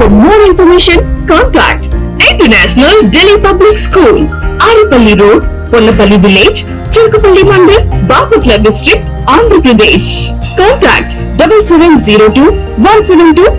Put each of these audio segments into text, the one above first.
For more information, contact International Delhi Public School, Aripalli Road, Ponnapalli Village, Chirkupalli Mandal, Bapatla District, Andhra Pradesh. Contact 7702 172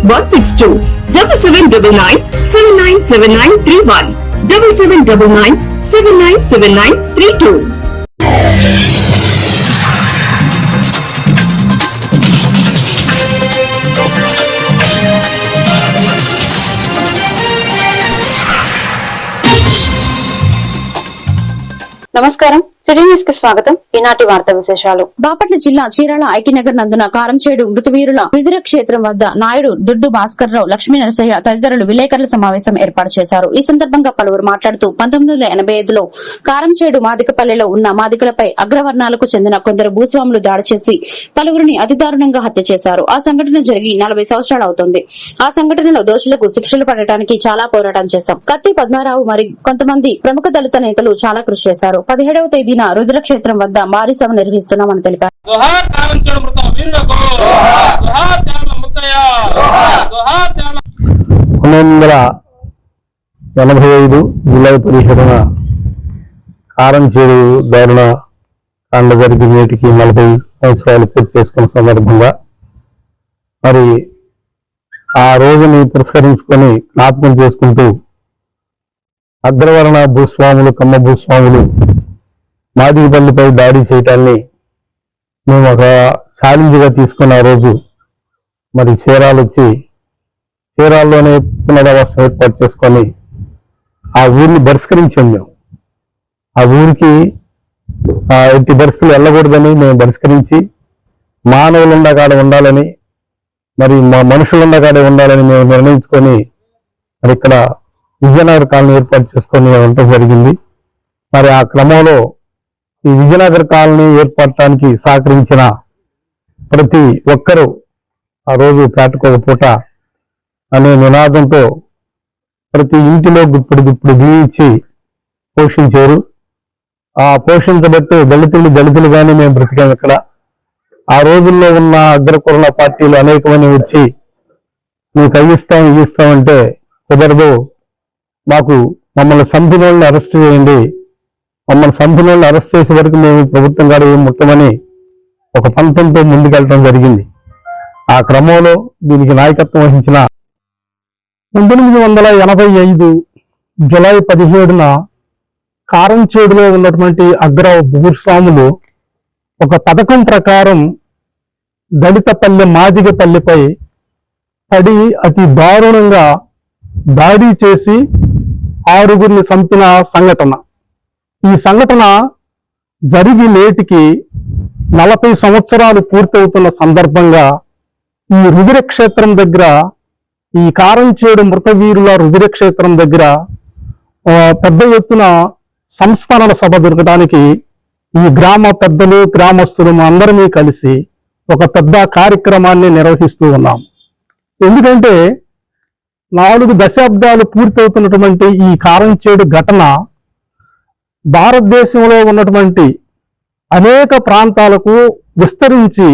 నమస్కారం. City న్యూస్కి స్వాగతం. ఈనాటి వార్త విశేషాలు. బాపట్ల జిల్లా చీరాల ఐక్యనగర్ నందున కారంచేడు మృతవీరుల విదుర క్షేత్రం వద్ద నాయుడు దుడ్డు భాస్కర్ రావు లక్ష్మీ నరసయ్య తదితరులు విలేకరుల సమావేశం ఏర్పాటు చేశారు. ఈ సందర్భంగా పలువురు మాట్లాడుతూ పంతొమ్మిది వందల ఎనభై ఐదులో కారంచేడు మాదికపల్లెలో ఉన్న మాదికలపై అగ్రవర్ణాలకు చెందిన కొందరు భూస్వాములు దాడి చేసి పలువురిని అతి దారుణంగా హత్య చేశారు. ఆ సంఘటన జరిగి నలభై సంవత్సరాలు అవుతుంది. ఆ సంఘటనలో దోషులకు శిక్షలు పడటానికి చాలా పోరాటం చేశాం. కత్తి పద్మారావు మరి కొంతమంది ప్రముఖ దళిత నేతలు చాలా కృషి చేశారు. పదిహేడవ తేదీ తేదీన రుద్రక్షేత్రం వద్ద భారీ సభ నిర్వహిస్తున్నామని తెలిపారు. ఎనభై ఐదు జూలై పదిహేడున కారంచేడు దారుణ కాండ జరిగి నేటికి నలభై సంవత్సరాలు పూర్తి చేసుకున్న సందర్భంగా మరి ఆ రోజుని పురస్కరించుకొని జ్ఞాపకం చేసుకుంటూ అగ్రవర్ణ భూస్వాములు కమ్మ భూస్వాములు మాదిగపల్లిపై దాడి చేయటాన్ని మేము ఒక ఛాలెంజ్గా తీసుకున్న రోజు మరి చీరాలు వచ్చి చీరాల్లోనే పునరావాసం ఏర్పాటు చేసుకొని ఆ ఊరిని బహిష్కరించాం మేము. ఆ ఊరికి ఆ, ఎట్టి పరిస్థితులు వెళ్ళకూడదని మేము బహిష్కరించి మానవులు ఉండకాడ ఉండాలని మరి మా మనుషులు ఉండకాడే ఉండాలని మేము నిర్ణయించుకొని మరి ఇక్కడ విజయనగర కాలనీ ఏర్పాటు చేసుకొని ఉండటం జరిగింది. మరి ఆ క్రమంలో ఈ విజయనగర కాలనీ ఏర్పడటానికి సహకరించిన ప్రతి ఒక్కరూ ఆ రోజు పేటకొక పూట అనే నినాదంతో ప్రతి ఇంటిలో గుప్పుడు గుప్పుడు బియ్యించి పోషించారు. ఆ పోషించబట్టు దళితులు దళితులుగానే మేము బ్రతికాం ఇక్కడ. ఆ రోజుల్లో ఉన్న అగ్రకొరణ పార్టీలు అనేకమంది వచ్చి మీకు అవి ఇస్తాం ఇస్తామంటే కుదరదు. మాకు మమ్మల్ని సంపినోళ్ళని అరెస్ట్ చేయండి. మమ్మల్ని సంపినోళ్ళని అరెస్ట్ చేసే వరకు మేము ప్రభుత్వం గారు ఏం ముట్టమని ఒక పంతంతో ముందుకెళ్ళడం జరిగింది. ఆ క్రమంలో దీనికి నాయకత్వం వహించిన పంతొమ్మిది వందల ఎనభై ఐదు జులై పదిహేడున కారంచేడులో ఉన్నటువంటి అగ్ర భూస్వాములు ఒక పథకం ప్రకారం దళితపల్లె మాదిగపల్లెపై పడి అతి దారుణంగా దాడి చేసి ఆరుగురిని చంపిన సంఘటన. ఈ సంఘటన జరిగి నేటికి నలభై సంవత్సరాలు పూర్తవుతున్న సందర్భంగా ఈ రుదిరక్షేత్రం దగ్గర ఈ కారంచేడు మృతవీరుల రుదిరక్షేత్రం దగ్గర పెద్ద ఎత్తున సంస్మరణ సభ దొరకడానికి ఈ గ్రామ పెద్దలు గ్రామస్తులు అందరమీ కలిసి ఒక పెద్ద కార్యక్రమాన్ని నిర్వహిస్తూ ఉన్నాం. ఎందుకంటే నాలుగు దశాబ్దాలు పూర్తవుతున్నటువంటి ఈ కారంచేడు ఘటన భారతదేశంలో ఉన్నటువంటి అనేక ప్రాంతాలకు విస్తరించి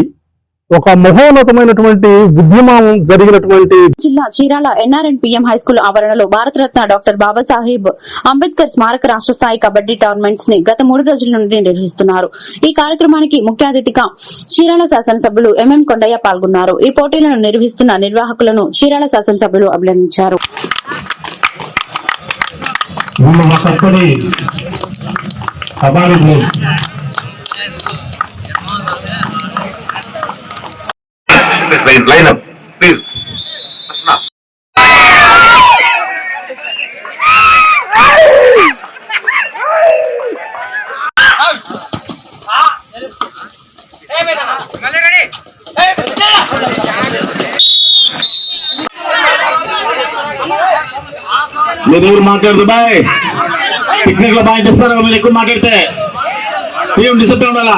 ఒక మహోన్నతమైనటువంటి ఉద్యమం జరిగినటువంటి జిల్లా Chirala N R N P M high school ఆవరణలో భారతరత్న డాక్టర్ బాబాసాహెబ్ అంబేద్కర్ స్మారక రాష్ట్ర స్థాయి కబడ్డీ టోర్నమెంట్స్ని గత మూడు రోజుల నుండి నిర్వహిస్తున్నారు. ఈ కార్యక్రమానికి ముఖ్య అతిథిగా చీరాల శాసనసభ్యులు ఎంఎం కొండయ్య పాల్గొన్నారు. ఈ పోటీలను నిర్వహిస్తున్న నిర్వాహకులను చీరాల శాసనసభ్యులు అభినందించారు. వీళ్ళు ఒక్కొక్కడి kabaddi place Please, line, line up, please. Archana. మీరు ఎవరు మాట్లాడదు బాయ్ పిక్నిక్లో బాగా చేస్తారు మీరు ఎక్కువ మాట్లాడితే? ఏం డిసిప్లిన్ ఉండాలా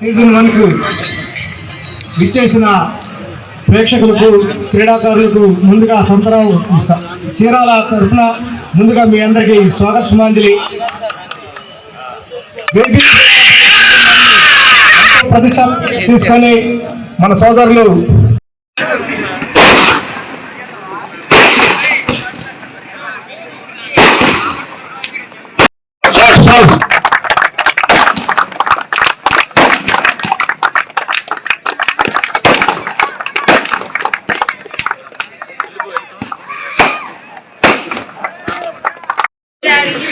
సీజన్ వన్కు విచ్చేసిన ప్రేక్షకులకు క్రీడాకారులకు ముందుగా సంతరావు చీరాల తరఫున ముందుగా మీ అందరికీ స్వాగత సుమాంజలి. ప్రతిష్ట తీసుకొని మన సోదరులు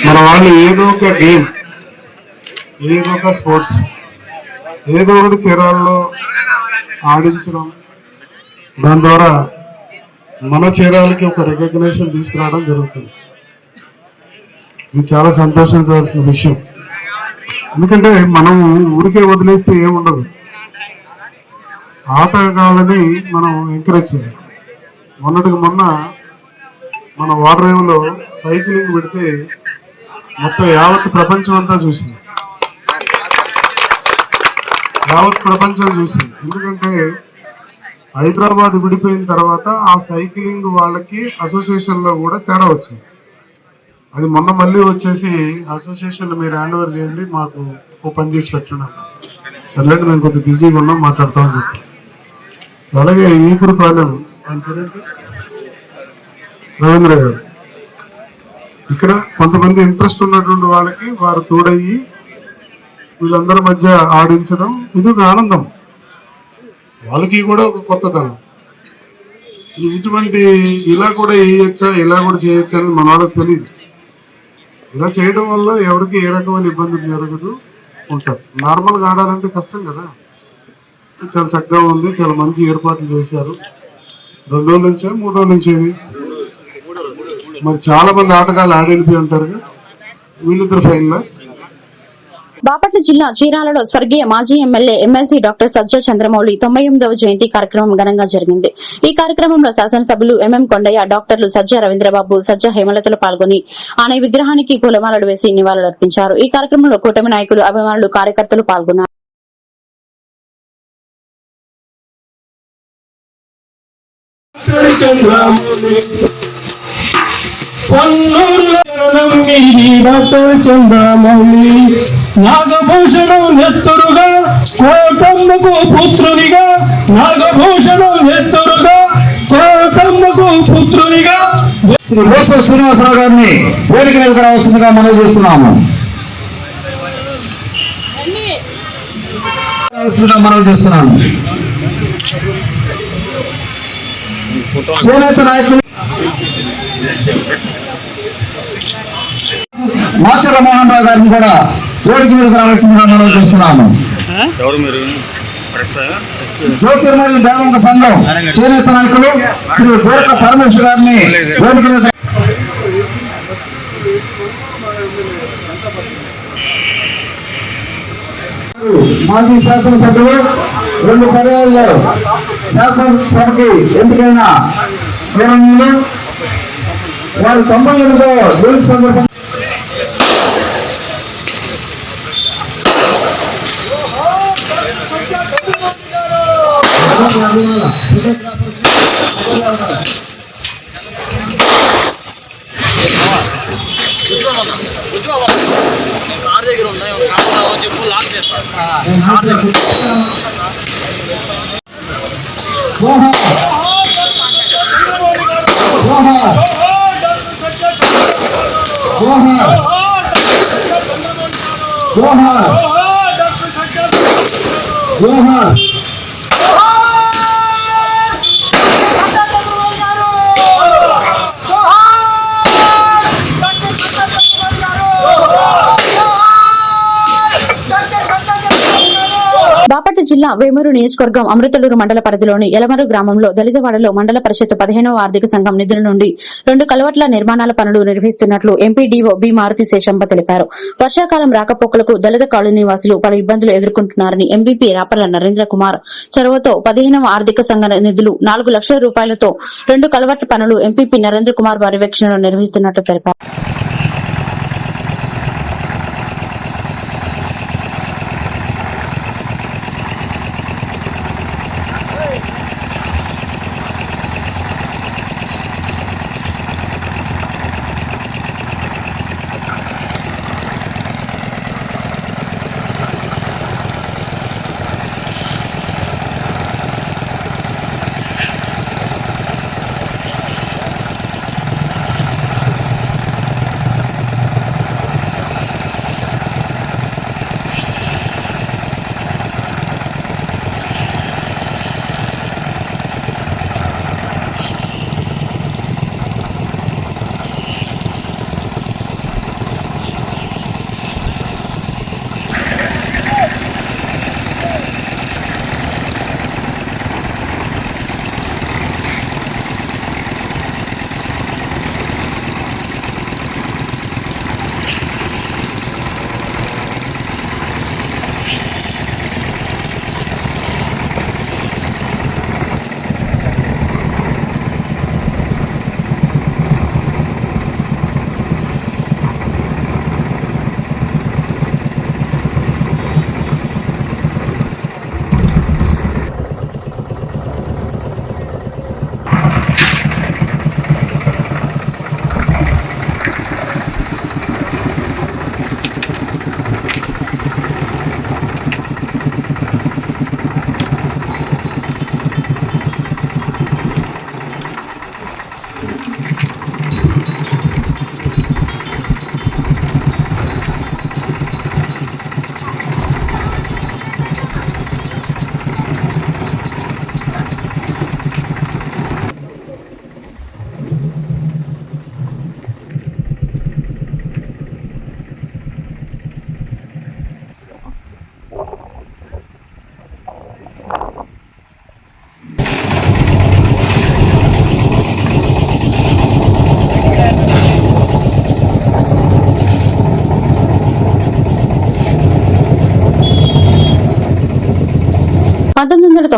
మన వాళ్ళు ఏదో ఒక గేమ్ ఏదో ఒక స్పోర్ట్స్ ఏదో ఒకటి చీరాల్లో ఆడించడం. దాని ద్వారా మన చీరాలకి ఒక రికగ్నేషన్ తీసుకురావడం జరుగుతుంది. ఇది చాలా సంతోషించాల్సిన విషయం. ఎందుకంటే మనం ఊరికే వదిలేస్తే ఏముండదు. ఆటగాళ్ళని మనం ఎంకరేజ్ చేయాలి. మొన్నటికి మొన్న మన వాటర్ రేవ్లో సైక్లింగ్ పెడితే మొత్తం యావత్ ప్రపంచం అంతా చూసింది. యావత్ ప్రపంచం చూసింది. ఎందుకంటే హైదరాబాద్ విడిపోయిన తర్వాత ఆ సైక్లింగ్ వాళ్ళకి అసోసియేషన్లో కూడా తేడా వచ్చింది. అది మొన్న మళ్ళీ వచ్చేసి అసోసియేషన్ మీరు హ్యాండ్ ఓవర్ చేయండి మాకు ఓ పని చేసి పెట్టండి అన్నారు సర్లేండి మేము కొద్దిగా బిజీగా ఉన్నాం మాట్లాడతామని చెప్పి. అలాగే ఈపురపాలెం ఆయన రవీంద్ర గారు. ఇక్కడ కొంతమంది ఇంట్రెస్ట్ ఉన్నటువంటి వాళ్ళకి వారు తోడయ్యి వీళ్ళందరి మధ్య ఆడించడం ఇది ఒక ఆనందం. వాళ్ళకి కూడా ఒక కొత్తదనం ఇటువంటి ఇలా కూడా వేయచ్చా ఇలా కూడా చేయొచ్చా అనేది మన వాళ్ళకి తెలియదు ఇలా చేయడం వల్ల ఎవరికి ఏ రకమైన ఇబ్బంది జరగదు ఉంటారు. నార్మల్గా ఆడాలంటే కష్టం కదా. చాలా చక్కగా ఉంది చాలా మంచి ఏర్పాట్లు చేశారు. రెండు రోజుల నుంచే మూడు రోజుల నుంచి మరి చాలా మంది ఆటగాళ్ళు ఆడెళ్ళిపోయి ఉంటారుగా. వీళ్ళిద్దరు ఫైన్లో బాపట్ల జిల్లా చీరాలలో స్వర్గీయ మాజీ MLA MLC doctor Sajja Chandramouli తొంభై ఎనిమిదవ జయంతి కార్యక్రమం ఘనంగా జరిగింది. ఈ కార్యక్రమంలో శాసనసభ్యులు ఎంఎం కొండయ్య డాక్టర్లు సజ్జ రవీంద్రబాబు సజ్జ హేమలతలు పాల్గొని ఆనే విగ్రహానికి పూలమాలలు వేసి నివాళులర్పించారు. ఈ కార్యక్రమంలో కూటమి నాయకులు అభిమానులు కార్యకర్తలు పాల్గొన్నారు. చంద్రమౌళి నాగభూషణం నెత్తురుగా కోటమ్మకు పుత్రునిగా నాగభూషణం నెత్తురుగా కోటమ్మకు పుత్రునిగా. శ్రీ బోస శ్రీనివాసరావు గారిని వేదిక మీదకి రావాల్సిందిగా మనం చేస్తున్నాము. మనం చేస్తున్నాము చేనేత నాయకులు మాచర మోహన్ రావు గారిని కూడా వేదిక మీదకి రావాల్సిందిగా మనం చేస్తున్నాము. జ్యోతిర్మయి దేవంగ సంఘం చేనేత నాయకులు శ్రీ గోరక పరమేశ్వర గారిని వేదిక మీద మాజీ శాసనసభ్యులు రెండు పర్యాయాలు శాసనసభకి ఎంపికైన గౌరవనీయులు వారు తొంభై ఎనిమిదో ఫోటోగ్రాఫర్ కార్ దగ్గర ఉన్నాయి చెప్పు లాక్ చేస్తాను Go ahead. Go ahead. జిల్లా వేమూరు నియోజకవర్గం అమృతలూరు మండల పరిధిలోని ఎలమరు గ్రామంలో దళితవాడలో మండల పరిషత్ పదిహేనవ ఆర్థిక సంఘం నిధుల నుండి రెండు కలవట్ల నిర్మాణాల పనులు నిర్వహిస్తున్నట్లు ఎంపీడీఓ బి మారుతి శేషంబ తెలిపారు. వర్షాకాలం రాకపోకలకు దళిత కాలనీ వాసులు పలు ఇబ్బందులు ఎదుర్కొంటున్నారని ఎంపీపీ రాపర్ల నరేంద్ర కుమార్ చొరవతో పదిహేనవ ఆర్థిక సంఘ నిధులు నాలుగు లక్షల రూపాయలతో రెండు కలవట్ల పనులు ఎంపీపీ నరేంద్ర కుమార్ పర్యవేక్షణలో నిర్వహిస్తున్నట్లు తెలిపారు.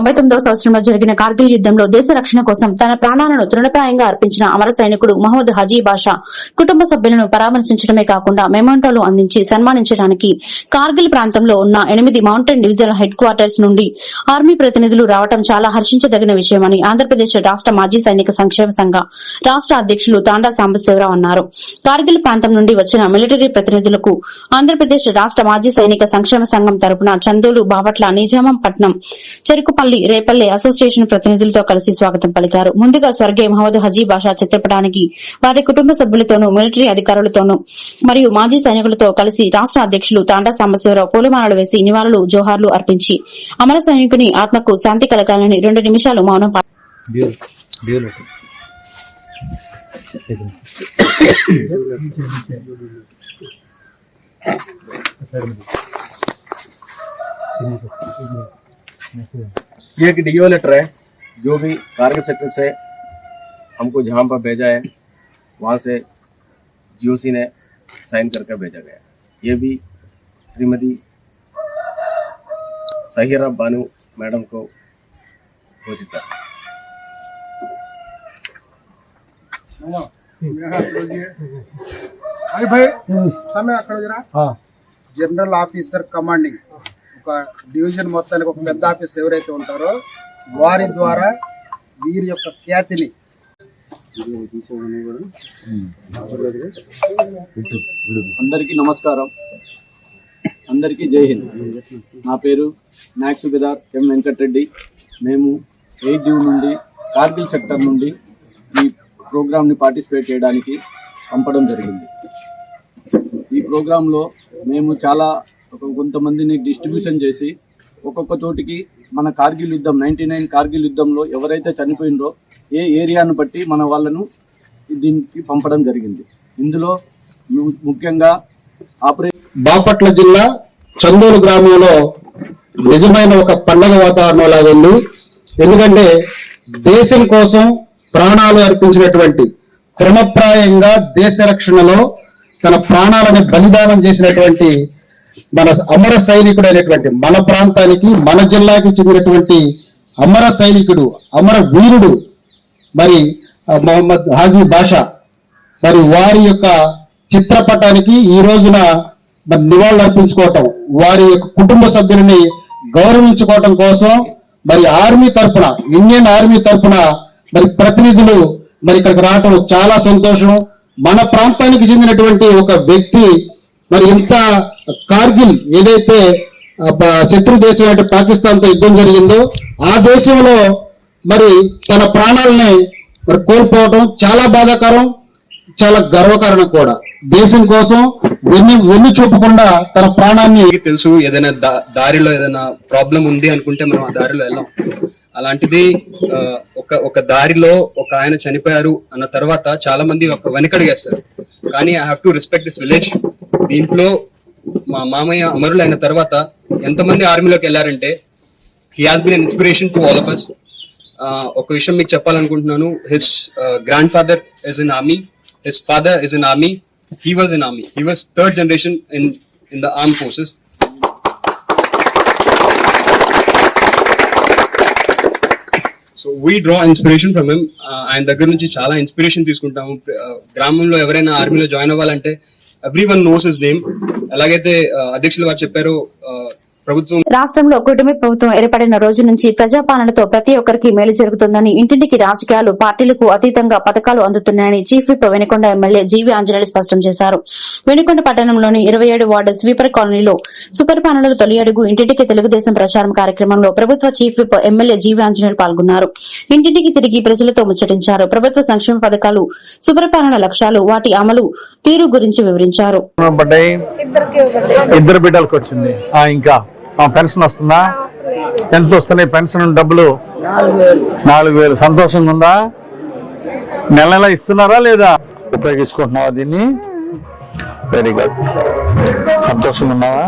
తొంభై తొమ్మిదవ సంవత్సరంలో జరిగిన కార్గిల్ యుద్దంలో దేశ రక్షణ కోసం తన ప్రాణాలను తృణప్రాయంగా అర్పించిన అమర సైనికుడు మహమ్మద్ హజీ బాషా కుటుంబ సభ్యులను పరామర్శించడమే కాకుండా మెమోంటోలు అందించి సన్మానించడానికి కార్గిల్ ప్రాంతంలో ఉన్న ఎనిమిది మౌంటైన్ డివిజన్ హెడ్ క్వార్టర్స్ నుండి ఆర్మీ ప్రతినిధులు రావడం చాలా హర్షించదగిన విషయమని ఆంధ్రప్రదేశ్ రాష్ట మాజీ సైనిక సంక్షేమ సంఘ రాష్ట అధ్యక్షులు తాండా సాంబశివరావు అన్నారు. కార్గిల్ ప్రాంతం నుండి వచ్చిన మిలిటరీ ప్రతినిధులకు ఆంధ్రప్రదేశ్ రాష్ట మాజీ సైనిక సంక్షేమ సంఘం తరపున చందూలు బావట్ల నిజామం పట్నం చెరుకుపల్లి రేపల్లె అసోసియేషన్ ప్రతినిధులతో కలిసి స్వాగతం పలికారు. ముందుగా స్వర్గీయ మహమ్మద్ హజీ బాషా చిత్రపటానికి వారి కుటుంబ సభ్యులతోనూ మిలిటరీ అధికారులతోనూ మరియు మాజీ సైనికులతో కలిసి రాష్ట అధ్యక్షులు తాండా సాంబశివరావు పూలమాలలు వేసి నివాళులు జోహార్లు అర్పించి అమర సైనికుని ఆత్మకు శాంతి కలగాలని రెండు నిమిషాలు మౌనం పా- ये एक डीओ लेटर है जो भी कार्गिल सेक्टर से हमको जहाँ पर भेजा है वहाँ से जीओसी ने साइन करके भेजा गया ये भी श्रीमती सहिरा बानू मैडम को घोषित है। अरे भाई हम्म। समय जरा। हाँ। जनरल ऑफिसर कमांडिंग ఒక డివిజన్ మొత్తానికి ఒక పెద్ద ఆఫీస్ ఎవరైతే ఉంటారో వారి ద్వారా వీరి యొక్క ఖ్యాతిని అందరికీ నమస్కారం. అందరికీ జై హింద్. నా పేరు నాయక్ సుబేదార్ ఎం వెంకటరెడ్డి. మేము ఎయిట్ నుండి కార్గిల్ సెక్టర్ నుండి ఈ ప్రోగ్రామ్ని పార్టిసిపేట్ చేయడానికి పంపడం జరిగింది. ఈ ప్రోగ్రాంలో మేము చాలా ఒక కొంతమందిని డిస్ట్రిబ్యూషన్ చేసి ఒక్కొక్క చోటికి మన కార్గిల్ యుద్ధం నైంటీ నైన్ కార్గిల్ యుద్ధంలో ఎవరైతే చనిపోయినరో ఏ ఏరియాను బట్టి మన వాళ్ళను దీనికి పంపడం జరిగింది. ఇందులో ముఖ్యంగా ఆపరేషన్ బాపట్ల జిల్లా చందూరు గ్రామంలో నిజమైన ఒక పండగ వాతావరణం లాగా ఉంది. ఎందుకంటే దేశం కోసం ప్రాణాలు అర్పించినటువంటి తృణప్రాయంగా దేశ రక్షణలో తన ప్రాణాలను బలిదానం చేసినటువంటి మన అమర సైనికుడు అయినటువంటి మన ప్రాంతానికి మన జిల్లాకి చెందినటువంటి అమర సైనికుడు అమర వీరుడు మరి మొహమ్మద్ హాజీ బాషా మరి వారి యొక్క చిత్రపటానికి ఈ రోజున మరి నివాళులు అర్పించుకోవటం వారి యొక్క కుటుంబ సభ్యులని గౌరవించుకోవటం కోసం మరి ఆర్మీ తరఫున ఇండియన్ ఆర్మీ తరఫున మరి ప్రతినిధులు మరి ఇక్కడికి రావటం చాలా సంతోషం. మన ప్రాంతానికి చెందినటువంటి ఒక వ్యక్తి మరి ఇంత కార్గిల్ ఏదైతే శత్రు దేశం అంటే పాకిస్తాన్తో యుద్ధం జరిగిందో ఆ దేశంలో మరి తన ప్రాణాలని మరి కోల్పోవటం చాలా బాధాకరం చాలా గర్వకారణం కూడా. దేశం కోసం వెన్ను వెన్ను చూపకుండా తన ప్రాణాన్ని తెలుసు ఏదైనా దారిలో ఏదైనా ప్రాబ్లం ఉంది అనుకుంటే మనం ఆ దారిలో వెళ్ళాం. అలాంటిది ఆ, ఒక ఒక దారిలో ఒక ఆయన చనిపోయారు అన్న తర్వాత చాలా మంది ఒక వెనకడిగేస్తారు కానీ I have to respect this village దీంట్లో మా మామయ్య అమరులు అయిన తర్వాత ఎంతమంది ఆర్మీలోకి వెళ్ళారంటే he has been inspiration to all of us ఒక విషయం మీకు చెప్పాలనుకుంటున్నాను. His grandfather is in army his father is in army he was in army he was third generation in in the arm forces so we draw inspiration from him ఆయన దగ్గర నుంచి చాలా inspiration తీసుకుంటాము. గ్రామంలో ఎవరైనా ఆర్మీలో జాయిన్ అవ్వాలంటే everyone knows his name ఎలాగైతే అధ్యక్షులు వారు చెప్పారో ప్రభుత్వం రాష్ట్రంలో కూటమి ప్రభుత్వం ఏర్పడిన రోజు నుంచి ప్రజాపాలనతో ప్రతి ఒక్కరికి మేలు జరుగుతుందని ఇంటింటికి రాజకీయాలు పార్టీలకు అతీతంగా పథకాలు అందుతున్నాయని chief whip Vinukonda MLA GV Anjaneyulu స్పష్టం చేశారు. వెనుకొండ పట్టణంలోని ఇరవై ఏడు వార్డు స్వీపర్ కాలనీలో సుపరిపాలనలో తొలి అడుగు ఇంటింటికి తెలుగుదేశం ప్రచారం కార్యక్రమంలో ప్రభుత్వ chief whip MLA GV Anjaneyulu పాల్గొన్నారు. ఇంటింటికి తిరిగి ప్రజలతో ముచ్చటించారు. ప్రభుత్వ సంక్షేమ పథకాలు సుపరిపాలన లక్ష్యాలు వాటి అమలు తీరు గురించి వివరించారు. ఇద్దరు బిడ్డలకు వచ్చింది. ఆ, ఇంకా పెన్షన్ వస్తుందా? ఎంత వస్తున్నాయి పెన్షన్ డబ్బులు? నాలుగు వేలు. సంతోషంగా ఉందా? నెల నెల ఇస్తున్నారా లేదా? ఉపయోగించుకుంటున్నావా దీన్ని? వెరీ గుడ్ సంతోషంగా ఉన్నావా?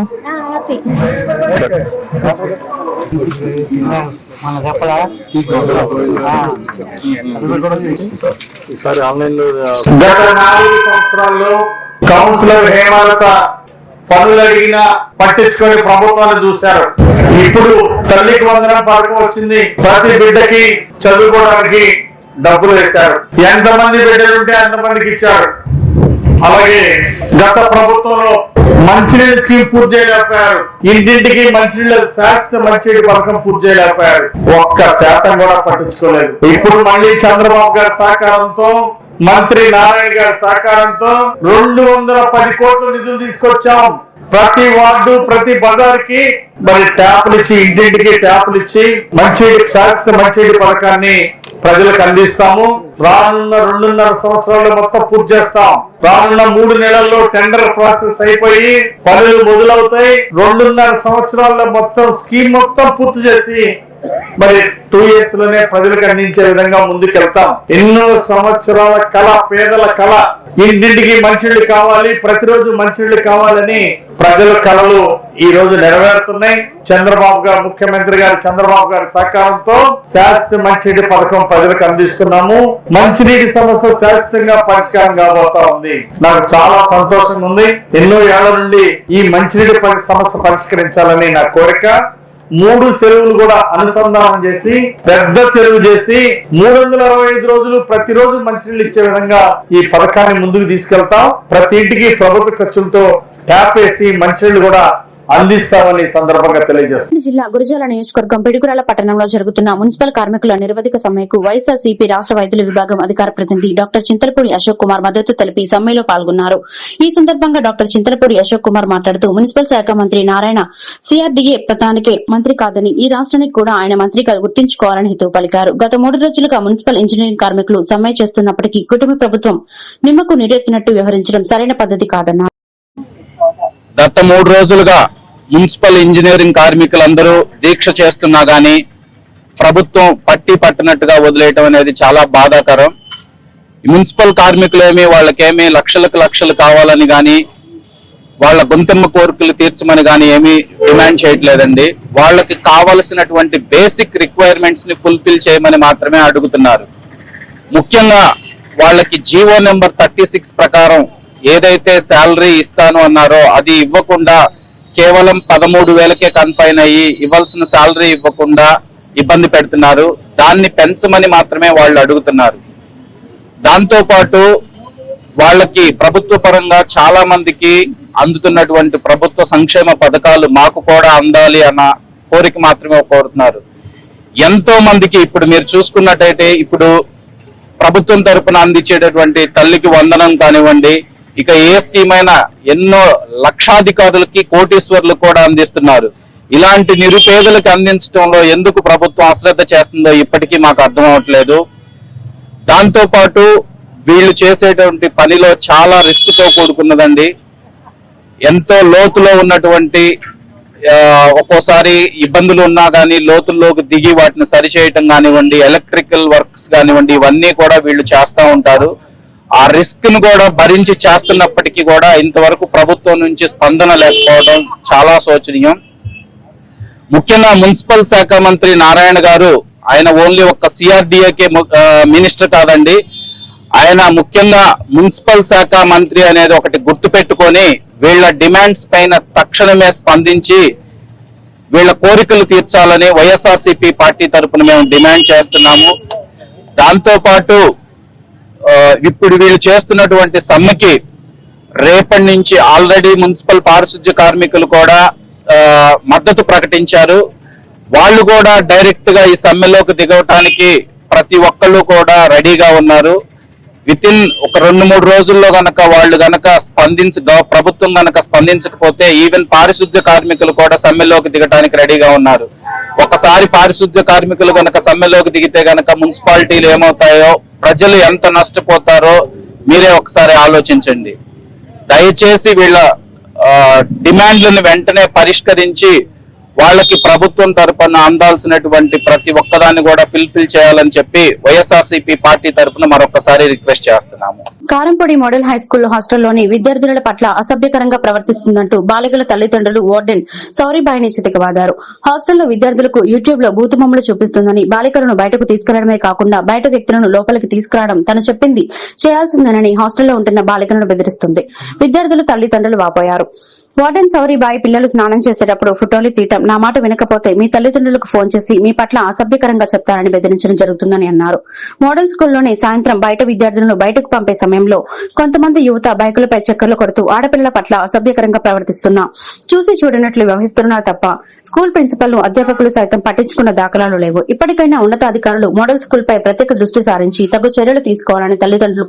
ఈసారి ఆన్లైన్లో సంవత్సరాల్లో కౌన్సిలర్ హేమలత పనులు అడిగినా పట్టించుకొని ప్రభుత్వాన్ని చూశారు. ఇప్పుడు తల్లికి వందనం పథకం వచ్చింది. ప్రతి బిడ్డకి చదువుకోవడానికి డబ్బులు వేశారు. ఎంతమంది బిడ్డలుంటే అంతమందికి ఇచ్చారు. అలాగే గత ప్రభుత్వంలో మంచినీళ్ళ స్కీమ్ పూర్తి చేయలేకపోయారు. ఇంటింటికి మంచినీళ్ళ శాశ్వత మంచినీటి పథకం పూర్తి చేయలేకపోయారు. ఒక్క శాతం కూడా పట్టించుకోలేదు. ఇప్పుడు మళ్ళీ చంద్రబాబు గారి సహకారంతో మంత్రి నారాయణ గారి సహకారంతో రెండు వందల పది కోట్ల నిధులు తీసుకొచ్చాం. ప్రతి వార్డు ప్రతి బజార్కి మరి ట్యాపులు ఇచ్చి ఇంటింటికి ట్యాపులు ఇచ్చి మంచినీటి శాశ్వత మంచినీటి పథకాన్ని ప్రజలకు అందిస్తాము. రానున్న రెండున్నర సంవత్సరాల్లో మొత్తం పూర్తి చేస్తాం. రానున్న మూడు నెలల్లో టెండర్ ప్రాసెస్ అయిపోయి పనులు మొదలవుతాయి. రెండున్నర సంవత్సరాల్లో మొత్తం స్కీమ్ మొత్తం పూర్తి చేసి మరి టూ ఇయర్స్లోనే ప్రజలకు అందించే విధంగా ముందుకెళ్తాం. ఎన్నో సంవత్సరాల కళ పేదల కళ. ఇంటింటికి మంచిళ్ళు కావాలి ప్రతిరోజు మంచిళ్ళు కావాలని ప్రజల కళలు ఈ రోజు నెరవేరుతున్నాయి. చంద్రబాబు గారు ముఖ్యమంత్రి గారు చంద్రబాబు గారి సహకారంతో శాశ్వత మంచినీటి పథకం ప్రజలకు అందిస్తున్నాము. మంచినీటి సమస్య శాశ్వతంగా పరిష్కారం కాబోతా ఉంది. నాకు చాలా సంతోషంగా ఉంది. ఎన్నో ఏళ్ళ నుండి ఈ మంచినీటి పరి- సమస్య పరిష్కరించాలని నా కోరిక. మూడు చెరువులు కూడా అనుసంధానం చేసి పెద్ద చెరువు చేసి మూడు వందల అరవై ఐదు రోజులు ప్రతిరోజు మంచినీళ్ళు ఇచ్చే విధంగా ఈ పథకాన్ని ముందుకు తీసుకెళ్తాం. ప్రతి ఇంటికి ప్రభుత్వ ఖర్చులతో ట్యాప్ వేసి మంచినీళ్ళు కూడా అందిస్తామని సందర్భంగా తెలియజేస్తారు జిల్లా గురజాల నియోజకవర్గం పిడుగురాల పట్టణంలో జరుగుతున్న మున్సిపల్ కార్మికుల నిరవధిక సమ్మెకు వైఎస్ఆర్ సిపి వైద్యుల విభాగం అధికార ప్రతినిధి డాక్టర్ చింతలపూడి అశోక్ కుమార్ మద్దతు తెలిపి సమ్మెలో పాల్గొన్నారు. ఈ సందర్భంగా డాక్టర్ చింతలపూడి అశోక్ కుమార్ మాట్లాడుతూ మున్సిపల్ శాఖ మంత్రి నారాయణ సిఆర్డీఏ ప్రధానికే మంత్రి కాదని ఈ రాష్ట్రానికి కూడా ఆయన మంత్రిగా గుర్తించుకోవాలని హితవు పలికారు. గత మూడు రోజులుగా మున్సిపల్ ఇంజనీరింగ్ కార్మికులు సమ్మె చేస్తున్నప్పటికీ కుటుంబ ప్రభుత్వం నిమ్మకు నీరెత్తినట్టు వ్యవహరించడం సరైన పద్ధతి కాదన్నారు. గత మూడు రోజులుగా మున్సిపల్ ఇంజనీరింగ్ కార్మికులందరూ దీక్ష చేస్తున్నా గానీ ప్రభుత్వం పట్టి పట్టినట్టుగా వదిలేయటం అనేది చాలా బాధాకరం. మున్సిపల్ కార్మికులేమి వాళ్ళకేమి లక్షలకు లక్షలు కావాలని కానీ వాళ్ళ గొంతెమ్మ కోరికలు తీర్చమని కానీ ఏమీ డిమాండ్ చేయట్లేదండి. వాళ్ళకి కావలసినటువంటి బేసిక్ రిక్వైర్మెంట్స్ని ఫుల్ఫిల్ చేయమని మాత్రమే అడుగుతున్నారు. ముఖ్యంగా వాళ్ళకి జీవో నెంబర్ థర్టీ సిక్స్ ప్రకారం ఏదైతే శాలరీ ఇస్తాను అన్నారో అది ఇవ్వకుండా కేవలం పదమూడు వేలకే కన్ఫైన్ అయ్యి ఇవ్వాల్సిన శాలరీ ఇవ్వకుండా ఇబ్బంది పెడుతున్నారు. దాన్ని పెంచమని మాత్రమే వాళ్ళు అడుగుతున్నారు. దాంతో పాటు వాళ్ళకి ప్రభుత్వ పరంగా చాలా మందికి అందుతున్నటువంటి ప్రభుత్వ సంక్షేమ పథకాలు మాకు కూడా అందాలి అన్న కోరిక మాత్రమే కోరుతున్నారు. ఎంతో మందికి ఇప్పుడు మీరు చూసుకున్నట్టయితే ఇప్పుడు ప్రభుత్వం తరపున అందించేటటువంటి తల్లికి వందనం కానివ్వండి ఇక ఏ స్కీమ్ అయినా ఎన్నో లక్షాధికారులకి కోటీశ్వర్లకు కూడా అందిస్తున్నారు. ఇలాంటి నిరుపేదలకు అందించడంలో ఎందుకు ప్రభుత్వం అశ్రద్ధ చేస్తుందో ఇప్పటికీ మాకు అర్థం అవట్లేదు. దాంతో పాటు వీళ్ళు చేసేటువంటి పనిలో చాలా రిస్క్తో కూడుకున్నదండి. ఎంతో లోతులో ఉన్నటువంటి ఒక్కోసారి ఇబ్బందులు ఉన్నా కానీ లోతుల్లోకి దిగి వాటిని సరిచేయటం కానివ్వండి ఎలక్ట్రికల్ వర్క్స్ కానివ్వండి ఇవన్నీ కూడా వీళ్ళు చేస్తూ ఉంటారు. ఆ రిస్క్ను కూడా భరించి చేస్తున్నప్పటికీ కూడా ఇంతవరకు ప్రభుత్వం నుంచి స్పందన లేకపోవడం చాలా శోచనీయం. ముఖ్యంగా మున్సిపల్ శాఖ మంత్రి నారాయణ గారు ఆయన ఓన్లీ ఒక్క సిఆర్డిఏకే మినిస్టర్ కాదండి. ఆయన ముఖ్యంగా మున్సిపల్ శాఖ మంత్రి అనేది ఒకటి గుర్తు పెట్టుకొని వీళ్ళ డిమాండ్స్ పైన తక్షణమే స్పందించి వీళ్ళ కోరికలు తీర్చాలని వైఎస్ఆర్సీపీ పార్టీ తరపున మేము డిమాండ్ చేస్తున్నాము. దాంతో పాటు ఇప్పుడు వీళ్ళు చేస్తున్నటువంటి సమ్మెకి రేపటి నుంచి ఆల్రెడీ మున్సిపల్ పారిశుద్ధ్య కార్మికులు కూడా మద్దతు ప్రకటించారు. వాళ్ళు కూడా డైరెక్ట్గా ఈ సమ్మెలోకి దిగవటానికి ప్రతి ఒక్కళ్ళు కూడా రెడీగా ఉన్నారు. విత్ ఇన్ ఒక రెండు మూడు రోజుల్లో గనక వాళ్ళు గనక స్పందించ ప్రభుత్వం గనక స్పందించకపోతే ఈవెన్ పారిశుద్ధ్య కార్మికులు కూడా సమ్మెలోకి దిగటానికి రెడీగా ఉన్నారు. ఒకసారి పారిశుద్ధ్య కార్మికులు గనక సమ్మెలోకి దిగితే గనక మున్సిపాలిటీలు ఏమవుతాయో ప్రజలు ఎంత నష్టపోతారో మీరే ఒకసారి ఆలోచించండి. దయచేసి వీళ్ళ డిమాండ్లను వెంటనే పరిష్కరించి వాళ్ళకి ప్రభుత్వం తరపున అందాల్సినటువంటి ప్రతి ఒక్కదాన్ని కూడా ఫిల్ఫిల్ చేయాలని చెప్పి వైఎస్ఆర్సీపీ పార్టీ తరపున మరొకసారి రిక్వెస్ట్ చేస్తున్నాము. కారంపొడి మోడల్ హై స్కూల్ హాస్టల్లోని విద్యార్థుల పట్ల అసభ్యకరంగా ప్రవర్తిస్తుందంటూ బాలికల తల్లిదండ్రులు వార్డెన్ సౌరీబాయిని చితికివాదారు హాస్టల్లో విద్యార్థులకు యూట్యూబ్లో బూతుబొమ్మలు చూపిస్తుందని బాలికలను బయటకు తీసుకురావడమే కాకుండా బయట వ్యక్తులను లోపలికి తీసుకురావడం తను చెప్పింది చేయాల్సిందేనని హాస్టల్లో ఉంటున్న బాలికలను బెదిరిస్తుంది. విద్యార్థులు తల్లిదండ్రులు వాపోయారు. వార్డెన్ సౌరిబాయి పిల్లలు స్నానం చేసేటప్పుడు ఫోటోలు తీయటం నా మాట వినకపోతే మీ తల్లిదండ్రులకు ఫోన్ చేసి మీ పట్ల అసభ్యకరంగా చెప్తారని బెదిరించడం జరుగుతుందని అన్నారు. మోడల్ స్కూల్లోని సాయంత్రం బయట విద్యార్థులను బయటకు పంపే సమయంలో కొంతమంది యువత బైకులపై చక్కర్లు కొడుతూ ఆడపిల్లల పట్ల అసభ్యకరంగా ప్రవర్తిస్తున్నా. చూసి చూడనట్లు వ్యవహరిస్తున్నారు తప్ప స్కూల్ ప్రిన్సిపల్ను అధ్యాపకులు సైతం పట్టించుకున్న దాఖలాలు లేవు. ఇప్పటికైనా ఉన్నతాధికారులు మోడల్ స్కూల్ పై ప్రత్యేక దృష్టి సారించి తగు చర్యలు తీసుకోవాలని తల్లిదండ్రులు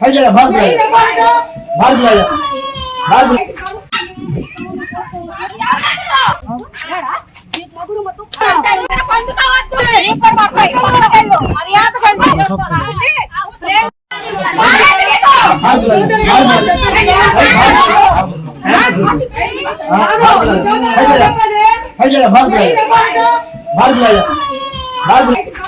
भाई जरा भाग बुलाया भाग बुलाया भाग बुलाया भाग बुलाया भाग बुलाया